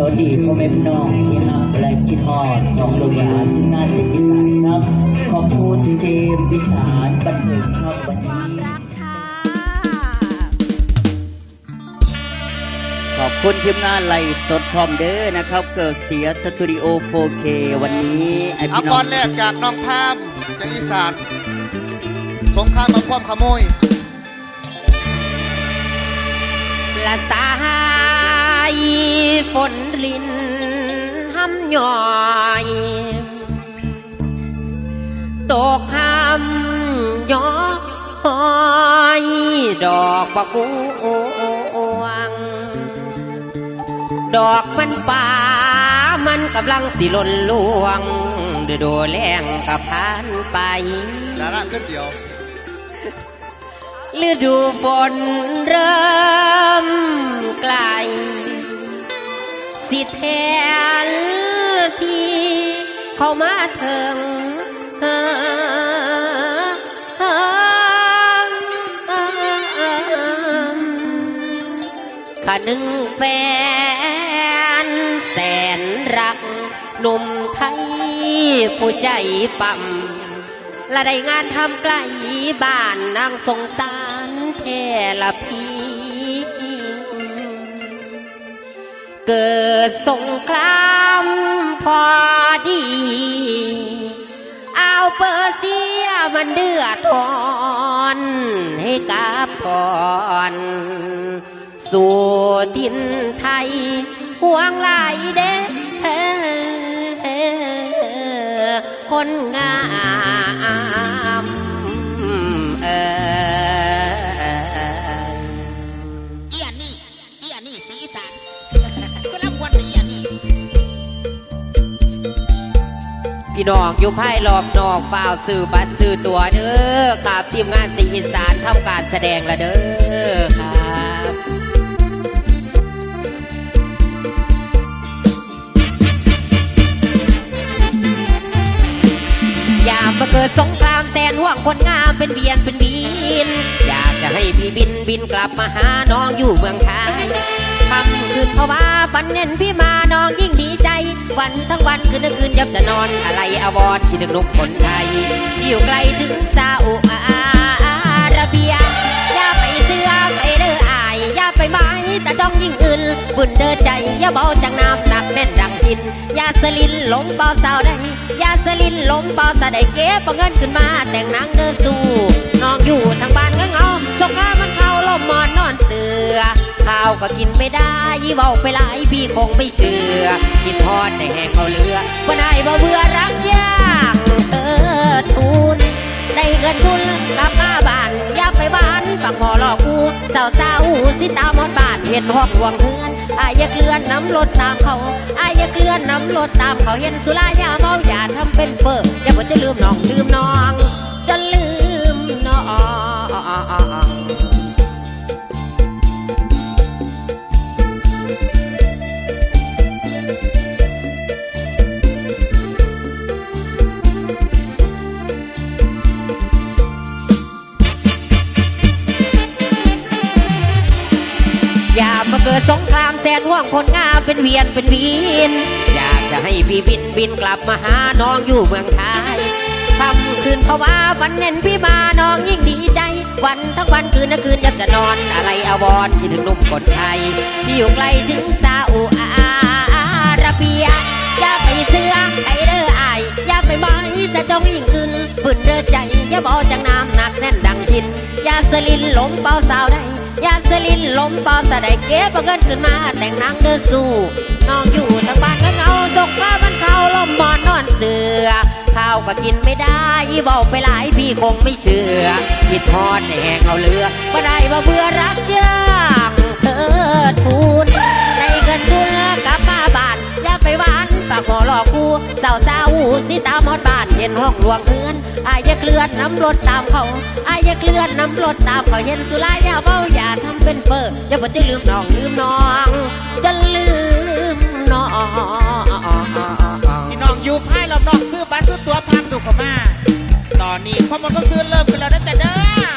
สวัสดีพ่อแม่พี่น้องที่รักและคิดฮอดของโรงงานที่งานเด็กพิสานครับ ขอบคุณเจมส์พิสารบันเทิงครับวันนี้รักค่ะขอบคุณทีมงานไลฟ์สดพร้อมเด้อนะครับ เกิดเสียสตูดิโอ 4K วันนี้ไอเอาพี่น้ก่อองนแรกจากน้องพามจากอีสาน สงครามมาความขโมย ละสาย ฝนลินห้ำย่อยตกห้ำย้อยดอกปะกูวงดอกมันป่ามันกำลังสิหล่นลวงฤดูแล้งกับผ่านไปดาราขึ้นเดียวฤดูฝนเริ่มไกล สิแทนที่เข้ามาถึงขนึงแฟนแสนรักหนุ่มไทยผู้ใจปั่มและได้งานทำไกลบ้านนางสงสารเทละพี เกิดสงครามพอดี เอาเปอร์เซียมันเดือดร้อนให้กับพรสู่ดินไทยห่วงไหลเด้คนงาม พี่น้องอยู่ภายรอบนอกฝ่าวสื่อบัตรสื่อตัวเด้อครับทีมงานสีอีสานทำการแสดงละเด้อครับอยากมาเกิดสงครามแสนห่วงคนงามเป็นเบียนเป็นบีนอยากจะให้พี่บินบินกลับมาหาน้องอยู่เมืองไทย คำคืนเพราะว่าปันเน้นพี่มาน้องยิ่งดีใจ วันทั้งวันคืนทั้งคืนยับจะนอนอะไรอวรณ์ที่ถึงนุกคนไทยที่อยู่ไกลถึงซาอุอาระเบียอย่าไปเสื้อไปเด้ออายอย่าไปไม้แต่จ้องยิ่งอื่นบุญเด้อใจอย่าเบาจังน้ำหนักแน่นดังหินอย่าสลินหลงเบาสาวได้อย่าสลินหลงเบาสาวได้เก็บเงินขึ้นมาแต่งนางเด้อสู้น้องอยู่ทางบ้านเงาเงาสงครามมันเขา ลมมอนนอนเสือ ข้าวก็กินไม่ได้เบาไปหลายพี่คงไม่เชื่อคิดทอดในแห้งเขาเรือว่าได้บ่เบื่อรักยากเธอทุนได้เงินทุนกลับมาบ้านอย่าไปบ้านฝักหมอหลอกกูเจ้าเจ้าสิตามหมดบ้านเห็นหองหวงเพื่อนอายเคลื่อนน้ำรถตามเขาอายเคลื่อนน้ำรถตามเขาเห็นสุรายาเมาอย่าทำเป็นเปิดอย่าบ่จะลืมน้องลืมน้องจะลืมน้องามแสนห่วงคนงามเป็นเวียนเป็นวีนอยากจะให้พี่บินบินกลับมาหาน้องอยู่เมืองไทยทำคืนเพราะว่าวันเน้นพี่มาน้องยิ่งดีใจ วันทั้งวันคืนนะคืนยับจะนอนอะไรอาวรที่ถึงนุ่มคนไทย ที่อยู่ไกลถึงซาอุอาระเบียอย่าไปเสื้อไอเด้อออย่าไปไม้แต่จ้องยิ่งอื่นฝืนเด้อใจอย่าบอกจังน้ำหนักแน่นดังหินอย่าสลินหลงเบาสาวได้ ลินลมเบสะได้เก็บเอาเงินขึ้นมาแต่งนางเดือสู้น้องอยู่ทางบ้านก็เงาตกป้ามันเข้าลมมอนนอนเสือ ข้าวก็กินไม่ได้บอกไปหลายพี่คงไม่เชื่อคิดทอดแหงเอาเรือบ่ได้ว่าเบื่อรักยากเธอทุน หวานฝากหมอหลอกกูเศร้าเศร้าสิตามหมดบ้านเห็นห้องหลวงเพื่อนอายอย่าเคลื่อนน้ำรถตามเขาอายอย่าเคลื่อนน้ำรถตามเขาเห็นสุรายาเบาอย่าทำเป็นเฟออย่าบ่จะลืมน้องลืมน้องจะลืมน้องพี่น้องอยู่ภายรอบนอกซื้อบัตรซื้อตั๋วพามดูเข้ามาตอนนี้ข้อมูลก็ซื้อเริ่มกันแล้วนะจ๊ะเด้อ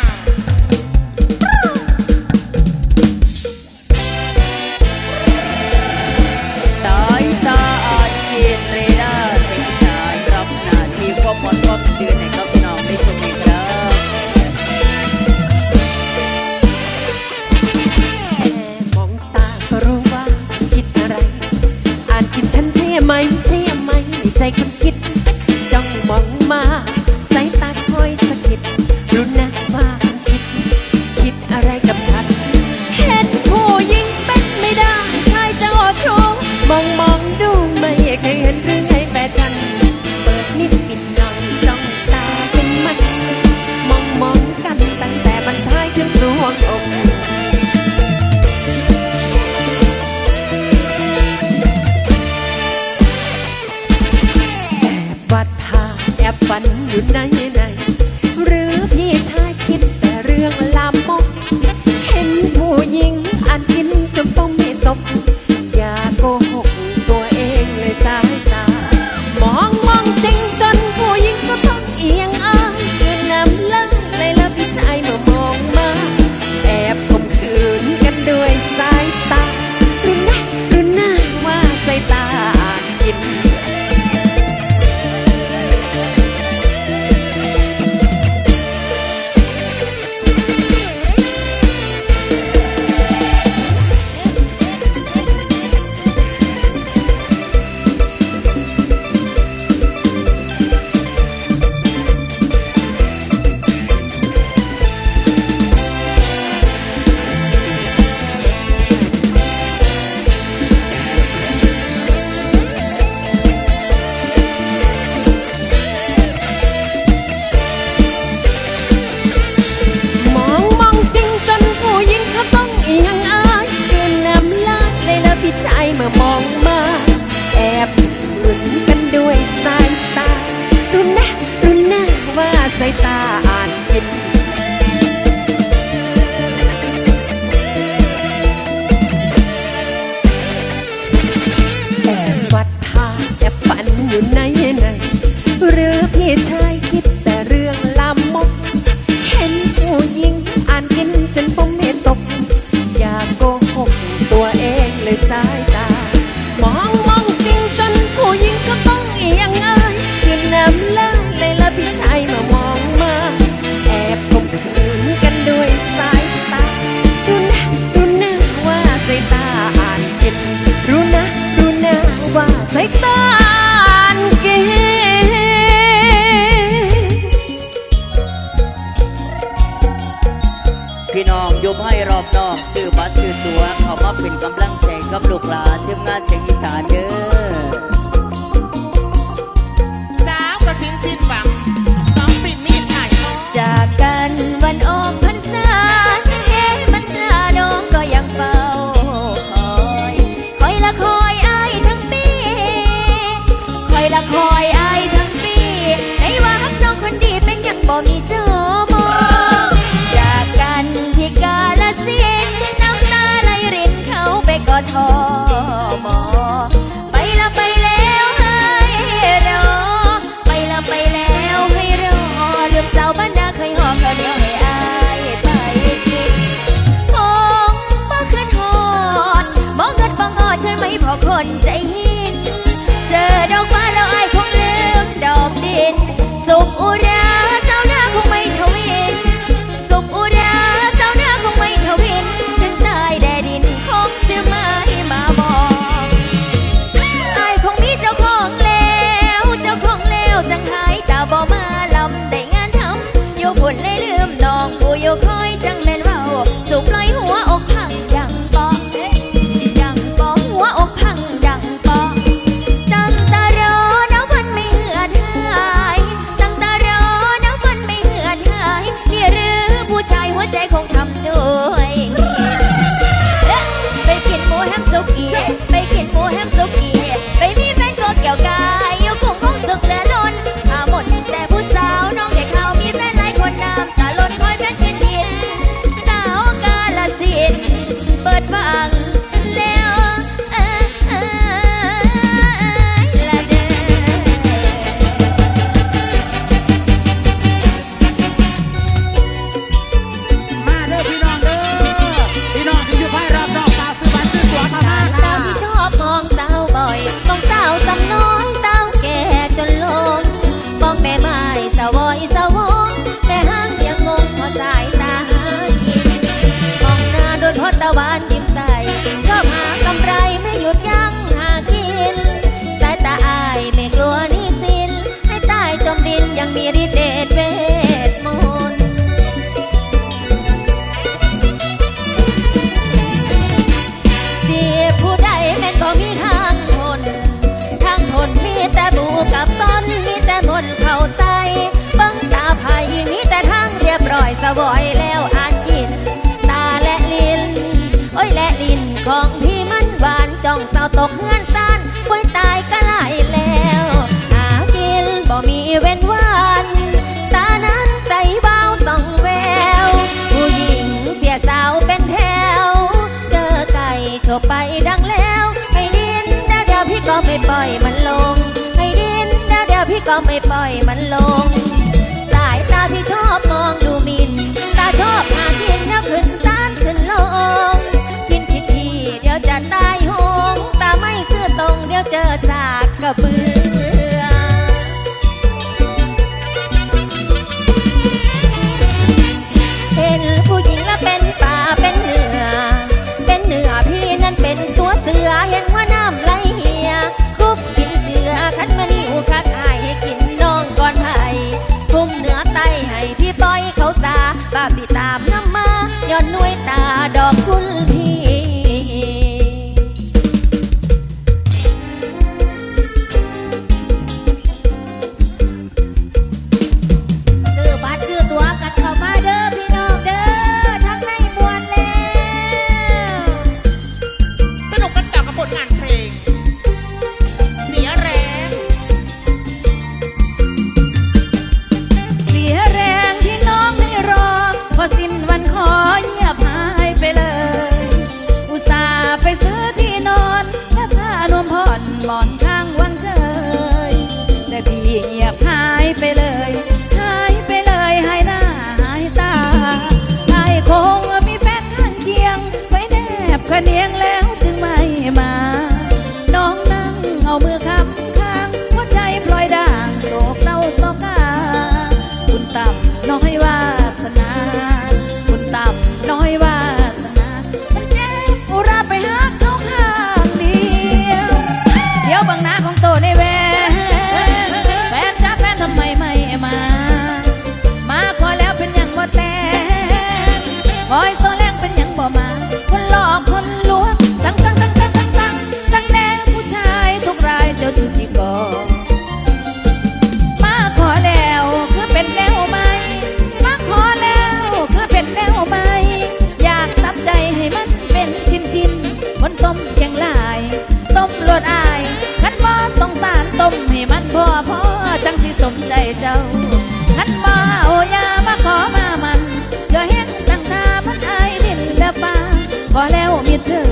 ำอ บ่อยแล้วอาจิตตาและลิ้น โอ้ยและลิ้นของพี่มันหวานจ้องเศร้าตกเงินซ่านป่วยตายก็หลาแล้วหากินบ่มีเว้นวันตานั้นใสเบาต้องแวว ผู้หญิงเสียสาวเป็นแถว เจอไก่โบไปดังแล้วให้ดินเดี๋ยวเดี๋ยวพี่ก็ไม่ปล่อยมันลงให้ดินเดี๋ยวเดี๋ยวพี่ก็ไม่ปล่อยมันลง สายตาพี่ชอบมอง loving. tangan ใจเจ้าขันบ่โอยามาขอมามันเดี๋เห็นตั้งตาพันไอดินและป่าพอแล้วมีเธอ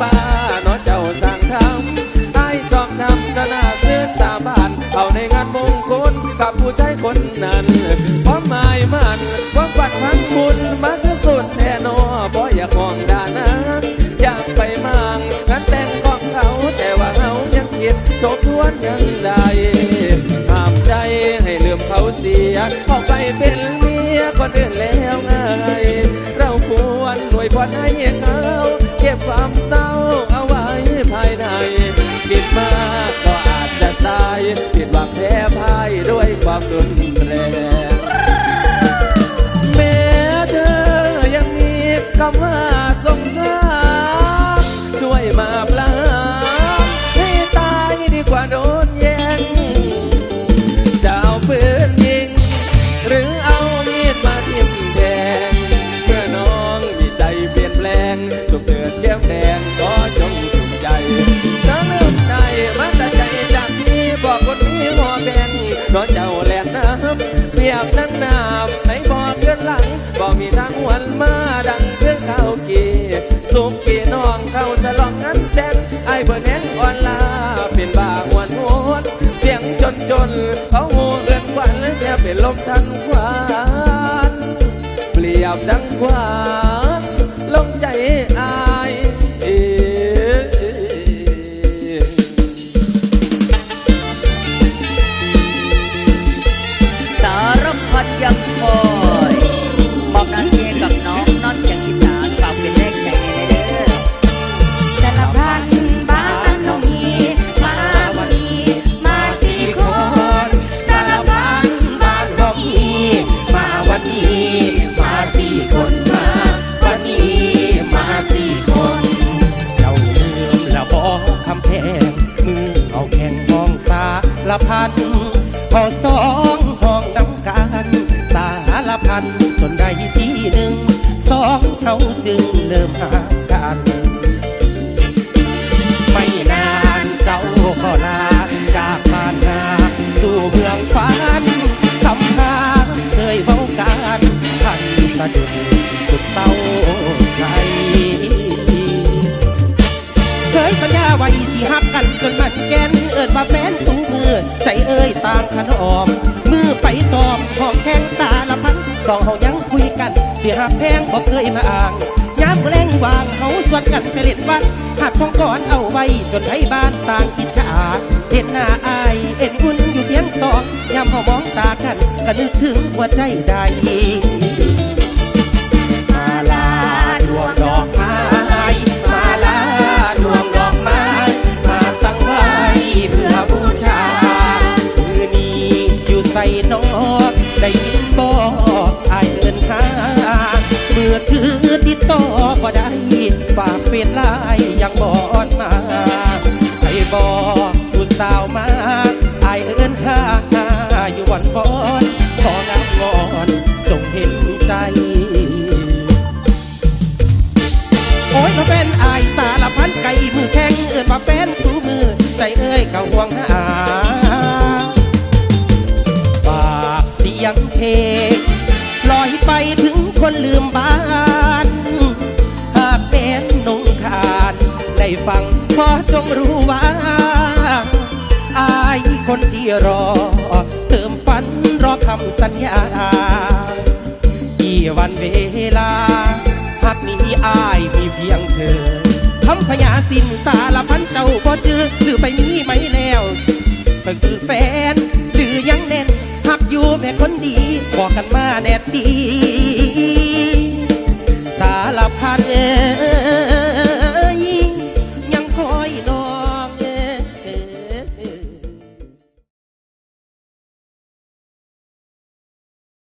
จากคนที่ป่าน้องเจ้าสั่งทำไอ้ชอบช้ำจะน่าซื่นตาบานเอาในงานมงคลกับผู้ชายคนนั้นพร้อมหมายมันความฝันพันบุญมาคือสุดแน่นอบ่อยากมองดานนั้นอยากไปมั่งงานแต่งของเขาแต่ว่าเขายังคิดทบทวนยังได้ห้ามใจให้ลืมเขาเสียออกไปเป็นเมียคนอื่นแล้ว รุนแรงแม้เธอยังมีคำว่าสงสารช่วยมาปลาให้ตายดีกว่าโดนแย่งจะเอาปืนยิง หรือเอามีดมาทิ่มแทงเพื่อน้องมีใจเปลี่ยนแปลงถูกเกิดแก้มแดงก็จงถูกใจถ้าเริ่มได้มาแต่ใจจากที่บอกคนนี้หัวแบงนองเจ้า มาดังเพื่อนข้าเกีสุขกีน้องเขาจะลองนั้นแจ้งไอ้เบอร์แหงอ่อนลาเป็นบ้าหวนหดเสียงจนจนเขาหูเงินกวันและแค่เป็นลมทันควันเปรียบดังควาน จ้าก็ลาจากบ้านนาสู่เมืองฝันคำหาเคยเฝ้ากันทันสะดุดสุดเศร้าใจเคยสัญญาไว้ที่หักกันจนมันแกนเอิดว่าแฟนสูมือ ใจเอ้ยต่างขนอม มือไปตอมหอมแข้งสารพันสองเฮายังคุยกัน เสียหักแพงบ่เคยมาอ่างยามแรงวางเฮา สวนกันไปเล่นวัดหัดทองก่อนเอาไว้ จนไทยบ้านต่างอิจฉาเห็นหน้าอายเอ็นคุณอยู่เทียงสองยามพอมองตากันก็นึกถึงหัวใจได้มาลาดวงดอกไม้ นลืมบ้าน หากเป็นนงคานได้ฟังขอจงรู้ว่าอายคนที่รอ เติมฝันรอคำสัญญากี่วันเวลาหากมีอายมีเพียงเธอคำพยาสินสารพันเจ้าบ่เจอหรือไปมีไหมแล้วเธอคือแฟนหรือยังแน่น หักอยู่แม่คนดีบอกกันมาแน่ดี สารพัดเอ